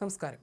നമസ്കാരം.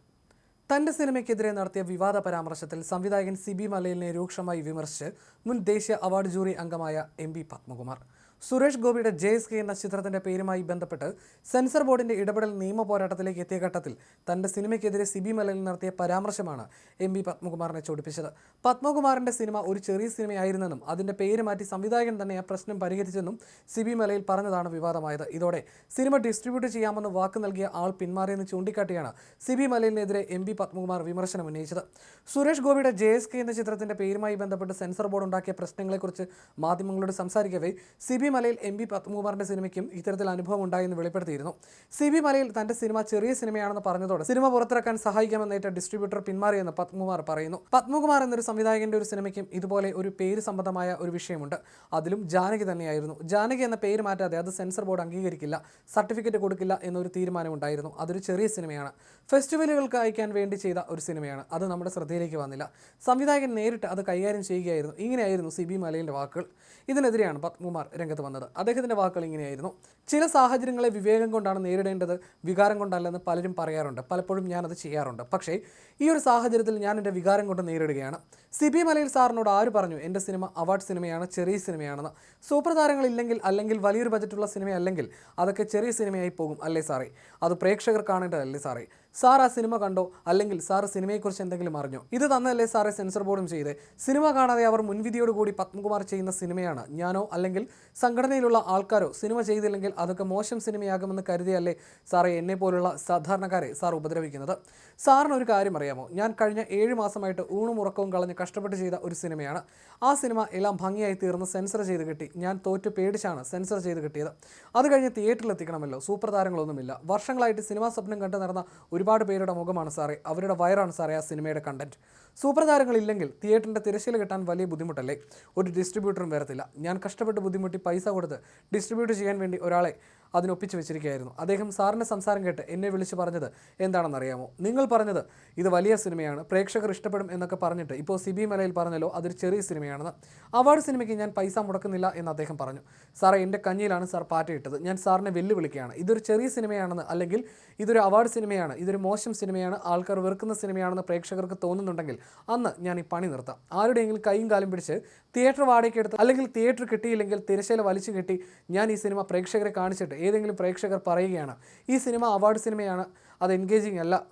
തന്റെ സിനിമയ്ക്കെതിരെ നടത്തിയ വിവാദ പരാമർശത്തിൽ സംവിധായകൻ സിബി മലയിലിനെ രൂക്ഷമായി വിമർശിച്ച് മുൻ ദേശീയ അവാർഡ് ജൂറി അംഗമായ എം പി പത്മകുമാർ. സുരേഷ് ഗോപിയുടെ ജെ എസ് കെ എന്ന ചിത്രത്തിന്റെ പേരുമായി ബന്ധപ്പെട്ട് സെൻസർ ബോർഡിന്റെ ഇടപെടൽ നിയമ പോരാട്ടത്തിലേക്ക് എത്തിയ ഘട്ടത്തിൽ തന്റെ സിനിമയ്ക്കെതിരെ സിബി മലയിൽ നടത്തിയ പരാമർശമാണ് എം പി പത്മകുമാറിനെ ചൊടിപ്പിച്ചത്. പത്മകുമാറിന്റെ സിനിമ ഒരു ചെറിയ സിനിമയായിരുന്നെന്നും അതിന്റെ പേര് മാറ്റി സംവിധായകൻ തന്നെ ആ പ്രശ്നം പരിഹരിച്ചെന്നും സിബി മലയിൽ പറഞ്ഞതാണ് വിവാദമായത്. ഇതോടെ സിനിമ ഡിസ്ട്രിബ്യൂട്ട് ചെയ്യാമെന്ന് വാക്ക് നൽകിയ ആൾ പിന്മാറിയെന്ന് ചൂണ്ടിക്കാട്ടിയാണ് സിബി മലയിലിനെതിരെ എം പി പത്മകുമാർ വിമർശനം ഉന്നയിച്ചത്. സുരേഷ് ഗോപിയുടെ ജെ എസ് കെ എന്ന ചിത്രത്തിന്റെ പേരുമായി ബന്ധപ്പെട്ട് സെൻസർ ബോർഡ് ഉണ്ടാക്കിയ പ്രശ്നങ്ങളെക്കുറിച്ച് മാധ്യമങ്ങളോട് സംസാരിക്കവേ Sibi Malayil M P പത്മകുമാറിന്റെ സിനിമയ്ക്കും ഇത്തരത്തിൽ അനുഭവം ഉണ്ടായെന്ന് വെളിപ്പെടുത്തിയിരുന്നു. സി ബി മലയിൽ തന്റെ സിനിമ ചെറിയ സിനിമയാണെന്ന് പറഞ്ഞതോടെ സിനിമ പുറത്തിറക്കാൻ സഹായിക്കാമെന്നേറ്റ ഡിസ്ട്രിബ്യൂട്ടർ പിന്മാറിയെന്ന് പത്മകുമാർ പറയുന്നു. പത്മകുമാർ എന്നൊരു സംവിധായകന്റെ ഒരു സിനിമയ്ക്കും ഇതുപോലെ ഒരു പേര് സംബന്ധമായ ഒരു വിഷയമുണ്ട്. അതിലും ജാനകി തന്നെയായിരുന്നു. ജാനകി എന്ന പേര് മാറ്റാതെ അത് സെൻസർ ബോർഡ് അംഗീകരിക്കില്ല സർട്ടിഫിക്കറ്റ് കൊടുക്കില്ല എന്നൊരു തീരുമാനമുണ്ടായിരുന്നു. അതൊരു ചെറിയ സിനിമയാണ്. ഫെസ്റ്റിവലുകൾക്ക് അയക്കാൻ വേണ്ടി ചെയ്ത ഒരു സിനിമയാണ്. അത് നമ്മുടെ ശ്രദ്ധയിലേക്ക് വന്നില്ല. സംവിധായകൻ നേരിട്ട് അത് കൈകാര്യം ചെയ്യുകയായിരുന്നു. ഇങ്ങനെയായിരുന്നു സി ബി മലയിലെ വാക്കുകൾ. ഇതിനെതിരെയാണ് പത്മകുമാർ രംഗത്ത് വന്നത്. അദ്ദേഹത്തിന്റെ വാക്കുകൾ ഇങ്ങനെയായിരുന്നു. ചില സാഹചര്യങ്ങളെ വിവേകം കൊണ്ടാണ് നേരിടേണ്ടത് വികാരം കൊണ്ടല്ലെന്ന് പലരും പറയാറുണ്ട്. പലപ്പോഴും ഞാനത് ചെയ്യാറുണ്ട്. പക്ഷേ ഈ ഒരു സാഹചര്യത്തിൽ ഞാൻ എന്റെ വികാരം കൊണ്ട് നേരിടുകയാണ്. സി ബി മലയിൽ സാറിനോട് ആര് പറഞ്ഞു എന്റെ സിനിമ അവാർഡ് സിനിമയാണ് ചെറിയ സിനിമയാണെന്ന്. സൂപ്പർ താരങ്ങളില്ലെങ്കിൽ അല്ലെങ്കിൽ വലിയൊരു ബജറ്റുള്ള സിനിമയല്ലെങ്കിൽ അതൊക്കെ ചെറിയ സിനിമയായി പോകും അല്ലേ സാറേ? അത് പ്രേക്ഷകർ കാണേണ്ടതല്ലേ സാറേ? സാർ ആ സിനിമ കണ്ടോ? അല്ലെങ്കിൽ സാർ സിനിമയെക്കുറിച്ച് എന്തെങ്കിലും അറിഞ്ഞോ? ഇത് തന്നല്ലേ സാറെ സെൻസർ ബോർഡും ചെയ്ത്. സിനിമ കാണാതെ അവർ മുൻവിധിയോടുകൂടി പത്മകുമാർ ചെയ്യുന്ന സിനിമയാണ്. ഞാനോ അല്ലെങ്കിൽ സംഘടനയിലുള്ള ആൾക്കാരോ സിനിമ ചെയ്തില്ലെങ്കിൽ അതൊക്കെ മോശം സിനിമയാകുമെന്ന് കരുതിയല്ലേ സാറെ എന്നെ പോലുള്ള സാധാരണക്കാരെ സാർ ഉപദ്രവിക്കുന്നത്? സാറിന് ഒരു കാര്യം അറിയാമോ? ഞാൻ കഴിഞ്ഞ ഏഴ് മാസമായിട്ട് ഊണും ഉറക്കവും കളഞ്ഞ് കഷ്ടപ്പെട്ട് ചെയ്ത ഒരു സിനിമയാണ്. ആ സിനിമ എല്ലാം ഭംഗിയായി തീർന്ന് സെൻസർ ചെയ്ത് കിട്ടി. ഞാൻ തോറ്റ് പേടിച്ചാണ് സെൻസർ ചെയ്ത് കിട്ടിയത്. അത് കഴിഞ്ഞ് തിയേറ്ററിൽ എത്തിക്കണമല്ലോ സൂപ്പർ താരങ്ങളൊന്നുമില്ല. വർഷങ്ങളായിട്ട് സിനിമാ സ്വപ്നം കണ്ടു നടന്ന ഒരുപാട് പേരുടെ മുഖമാണ് സാറേ. അവരുടെ വയറാണ് സാറേ ആ സിനിമയുടെ കണ്ടന്റ് സൂപ്പർ താരങ്ങളില്ലെങ്കിൽ തിയേറ്ററിന്റെ തിരശ്ശീല കിട്ടാൻ വലിയ ബുദ്ധിമുട്ടല്ലേ? ഒരു ഡിസ്ട്രിബ്യൂട്ടറും വരത്തില്ല. ഞാൻ കഷ്ടപ്പെട്ട് ബുദ്ധിമുട്ടി പൈസ കൊടുത്ത് ഡിസ്ട്രിബ്യൂട്ട് ചെയ്യാൻ വേണ്ടി ഒരാളെ അതിനൊപ്പിച്ച് വെച്ചിരിക്കുകയായിരുന്നു. അദ്ദേഹം സാറിന്റെ സംസാരം കേട്ട് എന്നെ വിളിച്ച് പറഞ്ഞത് എന്താണെന്നറിയാമോ? നിങ്ങൾ പറഞ്ഞത് ഇത് വലിയ സിനിമയാണ് പ്രേക്ഷകർ ഇഷ്ടപ്പെടും എന്നൊക്കെ പറഞ്ഞിട്ട് ഇപ്പോൾ സിബി മലയിൽ പറഞ്ഞല്ലോ അതൊരു ചെറിയ സിനിമയാണെന്ന്. അവാർഡ് സിനിമയ്ക്ക് ഞാൻ പൈസ മുടക്കുന്നില്ല എന്ന് അദ്ദേഹം പറഞ്ഞു. സാറേ എന്റെ കഞ്ഞിയിലാണ് സാർ പാറ്റയിട്ടത് ഞാൻ സാറിനെ വെല്ലുവിളിക്കുകയാണ്. ഇതൊരു ചെറിയ സിനിമയാണെന്ന് അല്ലെങ്കിൽ ഇതൊരു അവാർഡ് സിനിമയാണ് ഇതൊരു മോശം സിനിമയാണ് ആൾക്കാർ വെറുക്കുന്ന സിനിമയാണെന്ന് പ്രേക്ഷകർക്ക് തോന്നുന്നുണ്ടെങ്കിൽ അന്ന് ഞാൻ ഈ പണി നിർത്താം. ആരുടെയെങ്കിലും കൈയും കാലും പിടിച്ച് തിയേറ്റർ വാടകയ്ക്ക് എടുത്ത് അല്ലെങ്കിൽ തിയേറ്റർ കിട്ടിയില്ലെങ്കിൽ തിരശ്ശീല വലിച്ചു കെട്ടി ഞാൻ ഈ സിനിമ പ്രേക്ഷകരെ കാണിച്ചിട്ട് ഏതെങ്കിലും പ്രേക്ഷകർ പറയുകയാണ്. ഈ സിനിമ അവാർഡ് സിനിമയാണ് അത് എൻഗേജിങ് അല്ല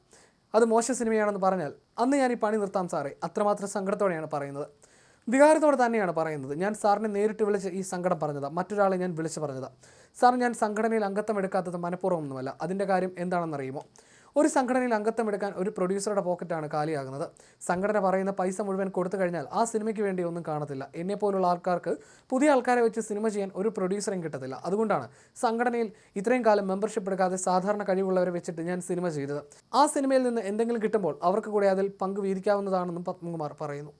അത് മോശ സിനിമയാണെന്ന് പറഞ്ഞാൽ അന്ന് ഞാൻ ഈ പണി നിർത്താം സാറേ. അത്രമാത്രം സങ്കടത്തോടെയാണ് പറയുന്നത്. വികാരത്തോടെ തന്നെയാണ് പറയുന്നത്. ഞാൻ സാറിനെ നേരിട്ട് വിളിച്ച് ഈ സങ്കടം പറഞ്ഞത് മറ്റൊരാളെ ഞാൻ വിളിച്ച് പറഞ്ഞത്. സാർ ഞാൻ സംഘടനയിൽ അംഗത്വം എടുക്കാത്തത് മനഃപൂർവമൊന്നുമല്ല. അതിന്റെ കാര്യം എന്താണെന്നറിയുമോ? ഒരു സംഘടനയിൽ അംഗത്വം എടുക്കാൻ ഒരു പ്രൊഡ്യൂസറുടെ പോക്കറ്റാണ് കാലിയാകുന്നത്. സംഘടന പറയുന്ന പൈസ മുഴുവൻ കൊടുത്തു കഴിഞ്ഞാൽ ആ സിനിമയ്ക്ക് വേണ്ടി ഒന്നും കാണത്തില്ല. എന്നെ പോലുള്ള ആൾക്കാർക്ക് പുതിയ ആൾക്കാരെ വെച്ച് സിനിമ ചെയ്യാൻ ഒരു പ്രൊഡ്യൂസറും കിട്ടത്തില്ല. അതുകൊണ്ടാണ് സംഘടനയിൽ ഇത്രയും കാലം മെമ്പർഷിപ്പ് എടുക്കാതെ സാധാരണ കഴിവുള്ളവരെ വെച്ചിട്ട് ഞാൻ സിനിമ ചെയ്തത്. ആ സിനിമയിൽ നിന്ന് എന്തെങ്കിലും കിട്ടുമ്പോൾ അവർക്ക് കൂടെ അതിൽ പങ്ക് വീതിക്കാവുന്നതാണെന്നും പത്മകുമാർ പറയുന്നു.